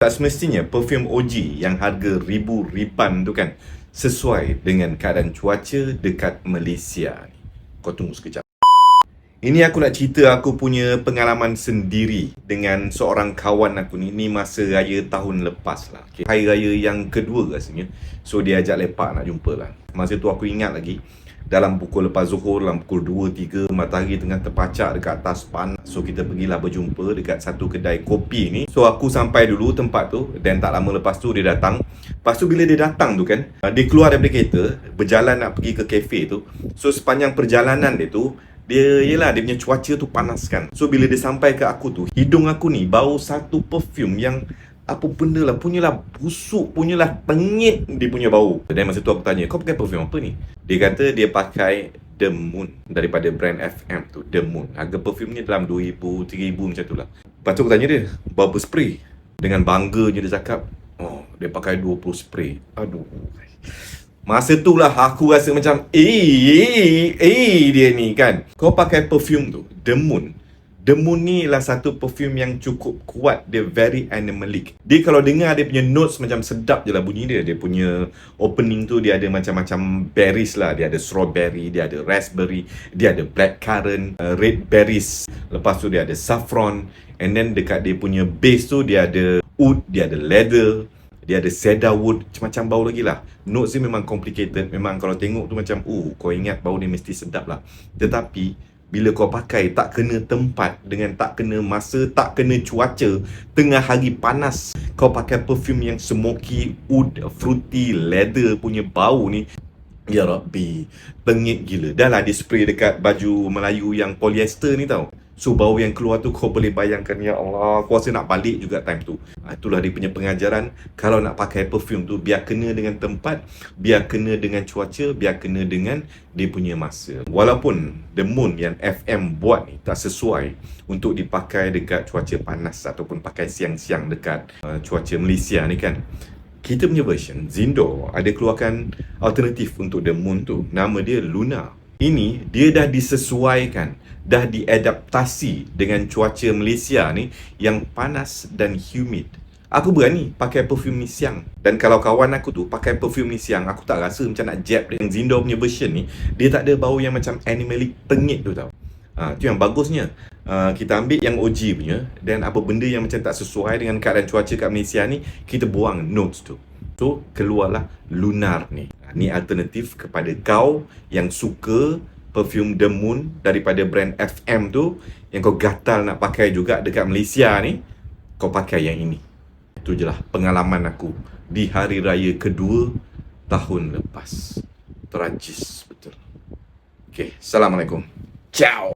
Tak semestinya perfume OG yang harga ribu riban tu kan sesuai dengan keadaan cuaca dekat Malaysia. Kau tunggu sekejap. Ini aku nak cerita aku punya pengalaman sendiri dengan seorang kawan aku ni. Ni masa raya tahun lepas lah. Okay. Hari raya yang kedua rasanya. So dia ajak lepak nak jumpa lah. Masa tu aku ingat lagi dalam pukul lepas zuhur dalam pukul 2 3 matahari tengah terpacak dekat atas pan so kita pergilah berjumpa dekat satu kedai kopi ni so aku sampai dulu tempat tu dan tak lama lepas tu dia datang lepas tu bila dia datang tu kan dia keluar dari kereta berjalan nak pergi ke kafe tu so sepanjang perjalanan dia tu dia yelah dia punya cuaca tu panas kan so bila dia sampai ke aku tu hidung aku ni bau satu perfume yang apa benda lah punyalah busuk punyalah tengit dia punya bau. Dan masa tu aku tanya kau pakai perfume apa ni? Dia kata dia pakai The Moon daripada brand FM tu The Moon. Harga perfume ni dalam 2000 3000 macam tu lah. Lepas tu aku tanya dia berapa spray? Dengan bangga je dia cakap oh dia pakai 20 spray. Aduh Masa tu lah aku rasa macam Eh, eh, eh dia ni kan? Kau pakai perfume tu The Moon. The Moon ni lah satu perfume yang cukup kuat Dia very animalic. Dia kalau dengar dia punya notes macam sedap je lah bunyi dia. Dia punya opening tu dia ada macam-macam berries lah. Dia ada strawberry, dia ada raspberry Dia ada blackcurrant, uh, red berries. Lepas tu dia ada saffron. And then dekat dia punya base tu dia ada wood, dia ada leather dia ada cedar wood macam-macam bau lagi lah Notes dia memang complicated Memang kalau tengok tu macam Uh kau ingat bau dia mesti sedap lah Tetapi bila kau pakai tak kena tempat dengan tak kena masa, tak kena cuaca, tengah hari panas, kau pakai perfume yang smoky, wood, fruity, leather punya bau ni, Ya Rabbi, tengik gila. Dah lah dia spray dekat baju Melayu yang polyester ni tau. So bau yang keluar tu kau boleh bayangkan Ya Allah, aku rasa nak balik juga time tu. Ha, itulah dia punya pengajaran. Kalau nak pakai perfume tu, biar kena dengan tempat, biar kena dengan cuaca, biar kena dengan dia punya masa. Walaupun The Moon yang FM buat ni tak sesuai untuk dipakai dekat cuaca panas ataupun pakai siang-siang dekat uh, cuaca Malaysia ni kan kita punya version Zindo ada keluarkan alternatif untuk The Moon tu nama dia Luna ini dia dah disesuaikan dah diadaptasi dengan cuaca Malaysia ni yang panas dan humid aku berani pakai perfume ni siang dan kalau kawan aku tu pakai perfume ni siang aku tak rasa macam nak jab dia Zindo punya version ni dia tak ada bau yang macam animalic tengit tu tau Ha, tu yang bagusnya. Uh, kita ambil yang OG punya dan apa benda yang macam tak sesuai dengan keadaan cuaca kat Malaysia ni, kita buang notes tu. So, keluarlah Lunar ni. Ni alternatif kepada kau yang suka perfume The Moon daripada brand FM tu yang kau gatal nak pakai juga dekat Malaysia ni, kau pakai yang ini. Itu je lah pengalaman aku di hari raya kedua tahun lepas. Tragis betul. Okay, Assalamualaikum. Ciao.